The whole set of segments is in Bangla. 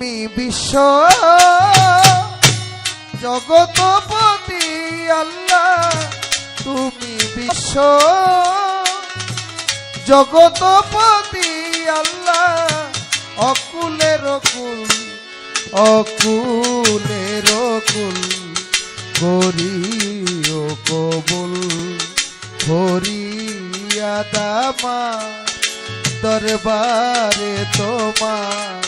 তুমি বিশ্ব জগতপতি আল্লাহ, তুমি বিশ্ব জগতপতি আল্লাহ, অকুলের কুল অকুলের কুল করিও কবুল হরিয়া দামা, দরবারে তোমার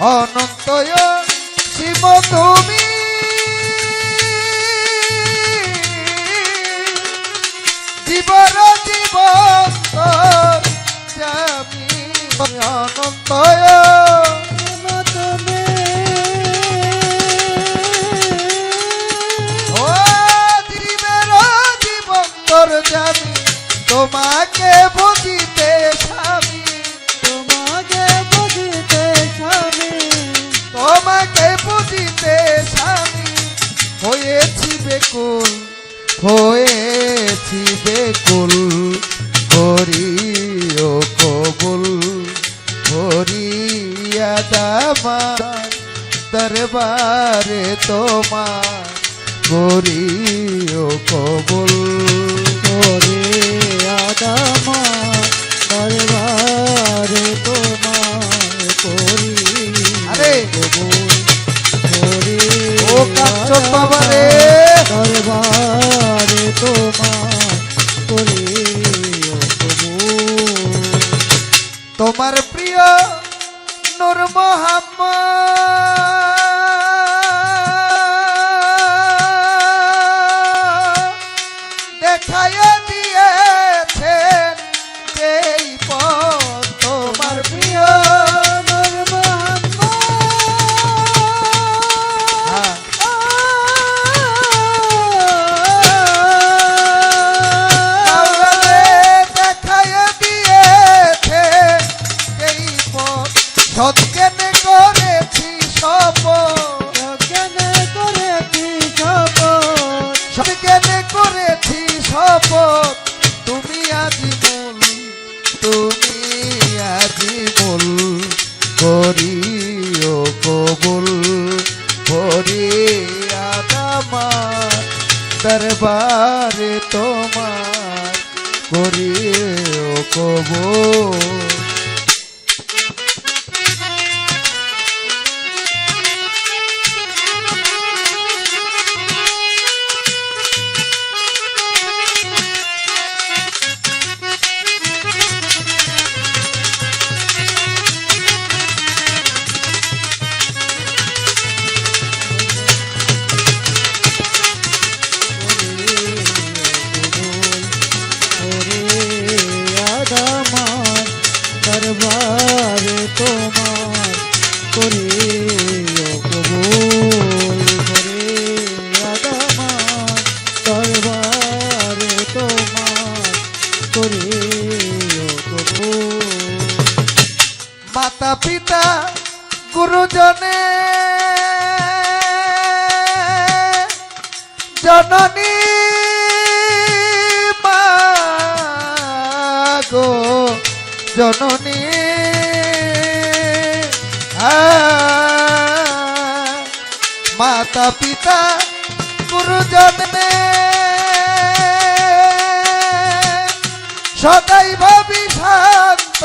অনন্তয় সীম তুমি। জীবর ও জীবের জীবন্তর জামি তোমাকে বুঝিতে স্বামী বুঝিতে স্বামী হয়েছি বেকুল হয়েছি বেকুল হরিও কবুল হরিয়া দামা দরবারে তোমার করিও দেখাইয়া দিয়েছেন শপথ তুমি আজি মূল তুমি আজি মূল করিও কবুল, করিয়া দামার দরবারে তোমার করিও কবুল। জননী গো জননী। মাতা পিতা গুরুজনে সদাই ভাবি শান্ত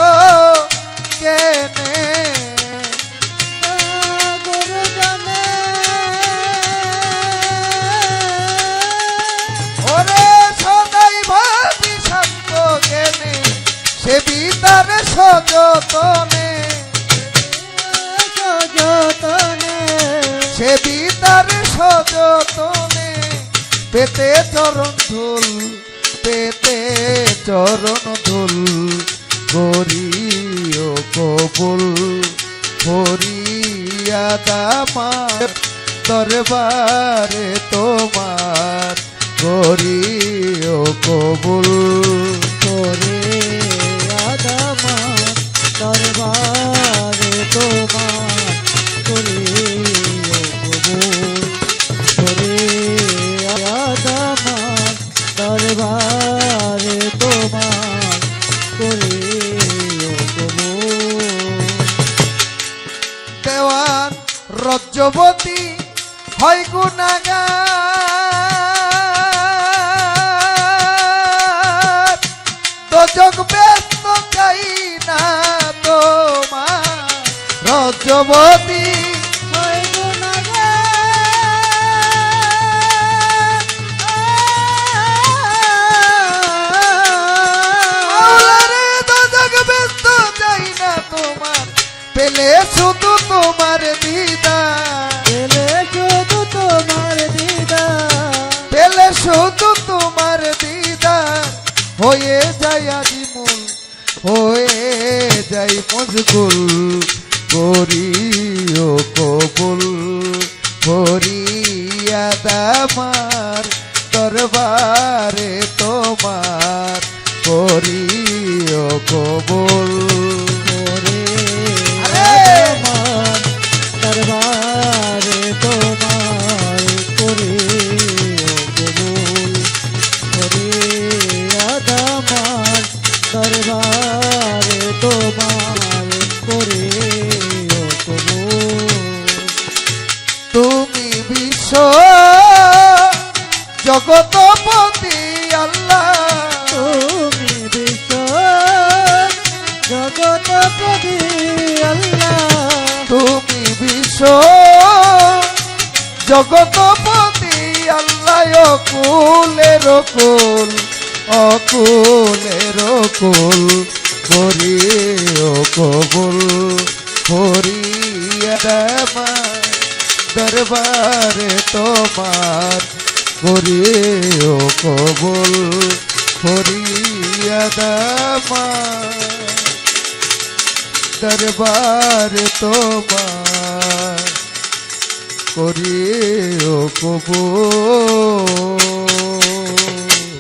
কেনে বিতার সযতনে সে বিতার সযতনে, পেতে চরণ ধুল, পেতে চরণ ধুল করিও কবুল হরিয়া দামার দরবারে তোমার করিও কবুল করে। দরবারে তোমার করে করে আদামান দরবারে তোমার করে দেওয়ান রজ্জবতী হয় গুণাগার। দজক ব্যস্ত তোমার। পেলে শুধু তোমার দিদার। পেলে শুধু তোমার দিদা পেলে শুধু তোমার দিদার। হয়ে যায় আজিমুল হয়ে যাই মজগুল করিও কবুল, করিয়া দামার দরবারে তোমার করিও কবুল করে! আমার দরবারে তোমার করে কবুল করে আদামান দরবারে তোমার করে তুমি বিশ্ব জগতপতি আল্লাহ। তুমি বিশ্ব জগতপতি আল্লাহ। তুমি বিশ্ব জগতপতি আল্লাহ। অকুলের কুল অকুলের কুল করি ও দরবারে তোমার করি ও কবুল হরিয়া দরবার তোমার করিও কবুল।